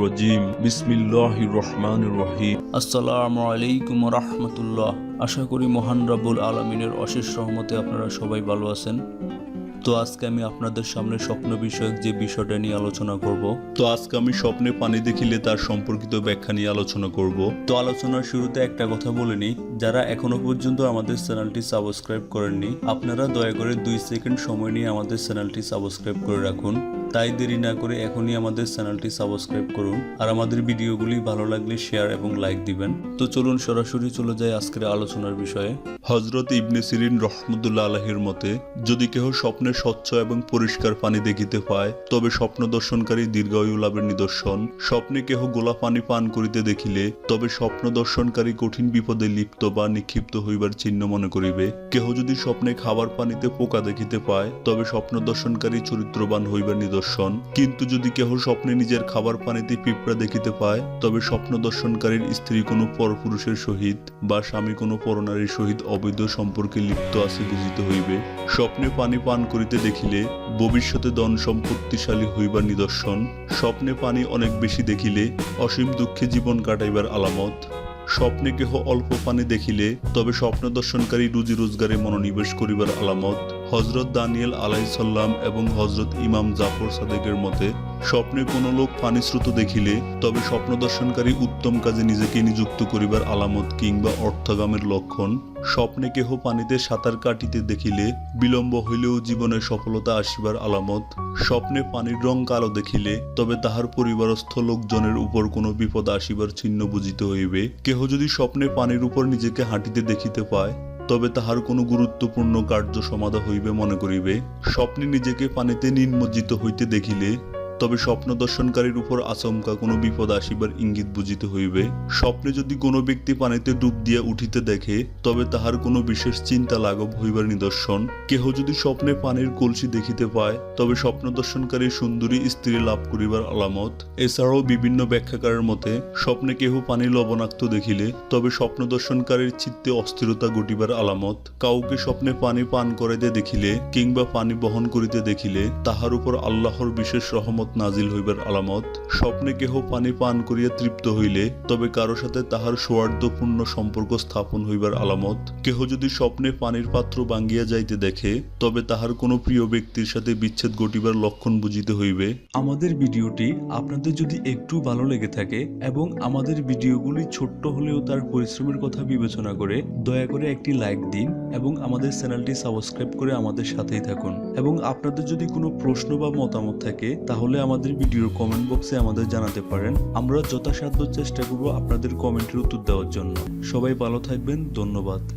রাজিম। বিসমিল্লাহির রহমানির রহিম। আসসালামু আলাইকুম রহমতুল্লাহ। আশা করি মহান রাব্বুল আলমিনের অশেষ রহমতে আপনারা সবাই ভালো আছেন। তো আজকে আমি আপনাদের সামনে স্বপ্ন বিষয়ক যে বিষয়টা নিয়ে আলোচনা করব তো আজকে আমি স্বপ্নে পানি দেখিলে তার সম্পর্কিত ব্যাখ্যা নিয়ে আলোচনা করব। তো আলোচনার শুরুতে একটা কথা বলে নিই। যারা এখনও পর্যন্ত আমাদের চ্যানেলটি সাবস্ক্রাইব করেননি আপনারা দয়া করে দুই সেকেন্ড সময় নিয়ে আমাদের চ্যানেলটি সাবস্ক্রাইব করে রাখুন। তাই দেরি না করে এখনই আমাদের চ্যানেলটি সাবস্ক্রাইব করুন আর আমাদের ভিডিওগুলি ভালো লাগলে শেয়ার এবং লাইক দিবেন। তো চলুন সরাসরি চলে যাই আজকের আলোচনার বিষয়ে। হজরত ইবনে সিরিন রহমতুল্লাহ আলাহির মতে, যদি কেহ স্বপ্নে স্বচ্ছ এবং পরিষ্কার পানি দেখিতে পায়, তবে স্বপ্ন দর্শনকারী দীর্ঘায়ু লাভের নিদর্শন। স্বপ্নে কেহ গোলা পানি পান করিতে দেখিলে, তবে স্বপ্ন দর্শনকারী কঠিন বিপদে লিপ্ত বা নিক্ষিপ্ত হইবার চিহ্ন মনে করিবে। কেহ যদি স্বপ্নে খাবার পানিতে পোকা দেখিতে পায়, তবে স্বপ্ন দর্শনকারী চরিত্রবান হইবার নিদর্শন। কিন্তু যদি কেহ স্বপ্নে নিজের খাবার পানিতে পিঁপড়া দেখিতে পায়, তবে স্বপ্ন দর্শনকারীর স্ত্রী কোনো পরপুরুষের সহিত বা স্বামী কোনো পরনারীর সহিত অবৈধ সম্পর্কে লিপ্ত আছে বুঝিতে হইবে। স্বপ্নে পানি পান করিতে দেখিলে ভবিষ্যতে ধন সম্পত্তিশালী হইবার নিদর্শন। স্বপ্নে পানি অনেক বেশি দেখিলে অসীম দুঃখে জীবন কাটাইবার আলামত। স্বপ্নে কেহ অল্প পানি দেখিলে তবে স্বপ্ন দর্শনকারী রুজি রোজগারে মনোনিবেশ করিবার আলামত। হজরত দানিয়েল আলাইসাল্লাম এবং হজরত ইমাম জাফর সাদেকের মতে, স্বপ্নে কোনো লোক পানি স্রোত দেখিলে তবে স্বপ্ন দর্শনকারী উত্তম কাজে নিজেকে নিযুক্ত করিবার আলামত কিংবা অর্থগামের লক্ষণ, স্বপ্নে কেহ পানিতে সাঁতার কাটিতে দেখিলে বিলম্ব হইলেও জীবনে সফলতা আসিবার আলামত, স্বপ্নে পানির রং কালো দেখিলে তবে তাহার পরিবারস্থ লোকজনের উপর কোনো বিপদ আসিবার চিহ্ন বুঝিতে হইবে। কেহ যদি স্বপ্নে পানির উপর নিজেকে হাঁটিতে দেখিতে পায় তবে তাহার কোনো গুরুত্বপূর্ণ কার্য সমাধা হইবে মনে করিবে। স্বপ্নে নিজেকে পানিতে নিমজ্জিত হইতে দেখিলে তবে স্বপ্ন দর্শনকারীর উপর আচমকা কোনো বিপদ আসিবার ইঙ্গিত বুঝিতে হইবে। স্বপ্নে যদি কোনো ব্যক্তি পানিতে ডুব দিয়া উঠিতে দেখে, তবে তাহার কোনো বিশেষ চিন্তা লাঘব হইবার নিদর্শন। কেহ যদি স্বপ্নে পানির কলসি দেখিতে পায়, তবে স্বপ্ন দর্শনকারী সুন্দরী স্ত্রী লাভ করিবার আলামত। এছাড়াও বিভিন্ন ব্যাখ্যাকারের মতে, স্বপ্নে কেহ পানি লবণাক্ত দেখিলে, তবে স্বপ্ন দর্শনকারীর চিত্তে অস্থিরতা ঘটিবার আলামত। কাউকে স্বপ্নে পানি পান করাইতে দেখিলে, কিংবা পানি বহন করিতে দেখিলে, তাহার উপর আল্লাহর বিশেষ রহমত নাজিল হইবার আলামত। স্বপ্নে কেহ পানি পান করিয়া তৃপ্ত হইলে, তবে কারও সাথে তাহার সৌহার্দ্যপূর্ণ সম্পর্ক স্থাপন হইবার আলামত। কেহ যদি স্বপ্নে পানির পাত্র ভাঙ্গিয়া যাইতে দেখে, তবে তাহার কোনো প্রিয় ব্যক্তির সাথে বিচ্ছেদ ঘটিবার লক্ষণ বুঝিতে হইবে। আমাদের ভিডিওটি আপনাদের যদি একটু ভালো লেগে থাকে এবং আমাদের ভিডিওগুলি ছোট্ট হলেও তার পরিশ্রমের কথা বিবেচনা করে দয়া করে একটি লাইক দিন এবং আমাদের চ্যানেলটি সাবস্ক্রাইব করে আমাদের সাথেই থাকুন। এবং আপনাদের যদি কোনো প্রশ্ন বা মতামত থাকে তাহলে আমাদের ভিডিওর কমেন্ট বক্সে আমাদের জানাতে পারেন। আমরা যথাসাধ্য চেষ্টা করব আপনাদের কমেন্টের উত্তর দেওয়ার জন্য। সবাই ভালো থাকবেন, ধন্যবাদ।